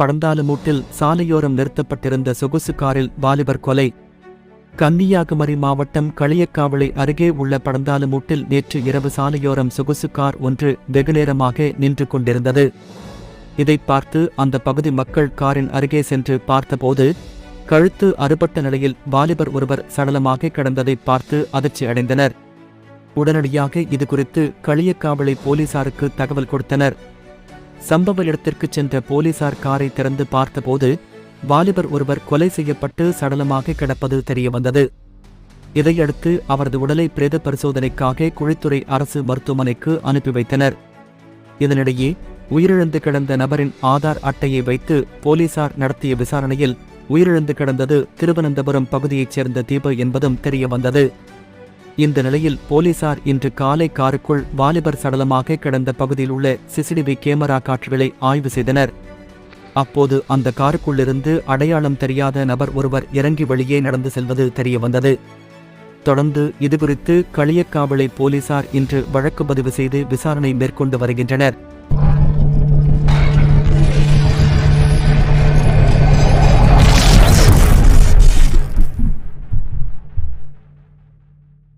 படந்தாலுமூட்டில் சாலையோரம் நிறுத்தப்பட்டிருந்த சொகுசு காரில் வாலிபர் கொலை. கன்னியாகுமரி மாவட்டம் களியக்காவளை அருகே உள்ள படந்தாலுமூட்டில் நேற்று இரவு சாலையோரம் சொகுசு கார் ஒன்று வெகுநேரமாக நின்று கொண்டிருந்தது. இதை பார்த்து அந்த பகுதி மக்கள் காரின் அருகே சென்று பார்த்தபோது கழுத்து அறுபட்ட நிலையில் வாலிபர் ஒருவர் சடலமாக கிடந்ததை பார்த்து அதிர்ச்சி அடைந்தனர். உடனடியாக இது குறித்து களியக்காவளை போலீசாருக்கு தகவல் கொடுத்தனர். சம்பவ இடத்திற்கு சென்ற போலீசார் காரை திறந்து பார்த்தபோது வாலிபர் ஒருவர் கொலை செய்யப்பட்டு சடலமாக கிடப்பது தெரியவந்தது. இதையடுத்து அவரது உடலை பிரேத பரிசோதனைக்காக குழித்துறை அரசு மருத்துவமனைக்கு அனுப்பி வைத்தனர். இதனிடையே உயிரிழந்து கிடந்த நபரின் ஆதார் அட்டையை வைத்து போலீசார் நடத்திய விசாரணையில் உயிரிழந்து கிடந்தது திருவனந்தபுரம் பகுதியைச் சேர்ந்த தீபு என்பதும் தெரியவந்தது. இந்த நிலையில் போலீசார் இன்று காலை காருக்குள் வாலிபர் சடலமாக கிடந்த பகுதியில் உள்ள சிசிடிவி கேமரா காட்சிகளை ஆய்வு செய்தனர். அப்போது அந்த காருக்குள்ளிருந்து அடையாளம் தெரியாத நபர் ஒருவர் இறங்கி வெளியே நடந்து செல்வது தெரியவந்தது. தொடர்ந்து இதுகுறித்து களியக்காவலை போலீசார் இன்று வழக்கு பதிவு செய்து விசாரணை மேற்கொண்டு வருகின்றனர்.